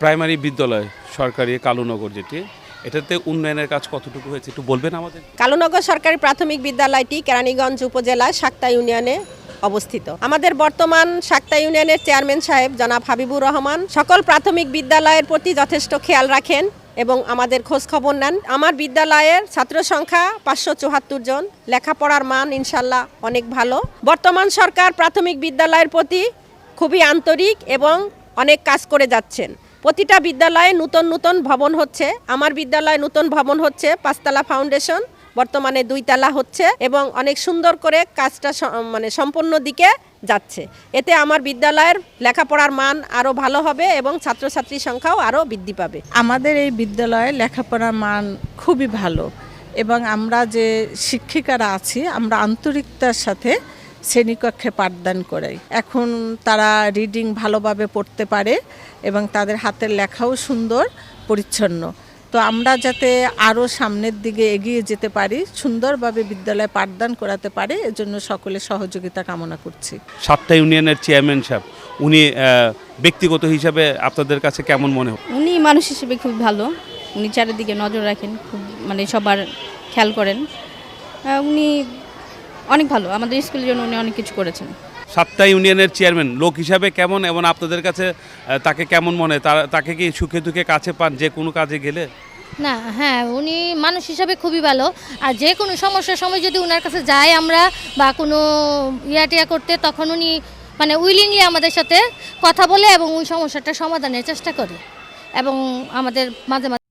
Primary বিদ্যালয়, সরকারি কালুনগর যেটি, এটাতে উন্নয়নের কাজ কতটুকু হয়েছে একটু বলবেন আমাদের? কালুনগর সরকারি প্রাথমিক বিদ্যালয়টি কেরানীগঞ্জ উপজেলার সাক্তা ইউনিয়নে অবস্থিত। আমাদের বর্তমান সাক্তা ইউনিয়নের চেয়ারম্যান সাহেব জনাব হাবিবুর রহমান, সকল প্রাথমিক বিদ্যালয়ের প্রতি যথেষ্ট খেয়াল রাখেন এবং আমাদের খোঁজ খবর নেন। আমার বিদ্যালয়ের ছাত্র সংখ্যা পাঁচশো চুয়াত্তর জন, লেখাপড়ার মান ইনশাল্লাহ অনেক ভালো। বর্তমান সরকার প্রাথমিক বিদ্যালয়ের প্রতি খুবই আন্তরিক এবং অনেক কাজ করে যাচ্ছেন। প্রতিটা বিদ্যালয়ে নতুন নতুন ভবন হচ্ছে। আমার বিদ্যালয়ে নতুন ভবন হচ্ছে, পাঁচতলা ফাউন্ডেশন, বর্তমানে দুইতলা হচ্ছে এবং অনেক সুন্দর করে কাজটা মানে সম্পূর্ণ দিকে যাচ্ছে। এতে আমার বিদ্যালয়ের লেখাপড়ার মান আরও ভালো হবে এবং ছাত্রছাত্রীর সংখ্যাও আরও বৃদ্ধি পাবে। আমাদের এই বিদ্যালয়ে লেখাপড়ার মান খুবই ভালো এবং আমরা যে শিক্ষিকারা আছি, আমরা আন্তরিকতার সাথে শ্রেণীকক্ষে পাঠদান করাই এখন তারা রিডিং ভালোভাবে পড়তে পারে এবং তাদের হাতের লেখাও সুন্দর পরিচ্ছন্ন। তো আমরা যাতে আরও সামনের দিকে এগিয়ে যেতে পারি সুন্দরভাবে বিদ্যালয়ে পাঠদান করাতে পারে এজন্য সকলে সহযোগিতা কামনা করছি। সাতটা ইউনিয়নের চেয়ারম্যান সাহেব উনি ব্যক্তিগত হিসাবে আপনাদের কাছে কেমন মনে হয়? উনি মানুষ হিসেবে খুব ভালো। উনি চারিদিকে নজর রাখেন খুব মানে সবার খেয়াল করেন। উনি অনেক ভালো আমাদের স্কুলের জন্য উনি অনেক কিছু করেছেন। সাতটা ইউনিয়নের চেয়ারম্যান লোক হিসাবে কেমন এবং আপনাদের কাছে তাকে কেমন মনে হয়? তাকে কি সুখে দুঃখে কাছে পান যে কোনো কাজে গেলে? না হ্যাঁ উনি মানুষ হিসাবে খুবই ভালো। আর যে কোনো সমস্যার সময় যদি ওনার কাছে যাই আমরা বা কোনো ইয়া টিয়া করতে তখন উনি মানে উইলিংলি আমাদের সাথে কথা বলে এবং ওই সমস্যাটা সমাধানের চেষ্টা করে। এবং আমাদের মাঝে মাঝে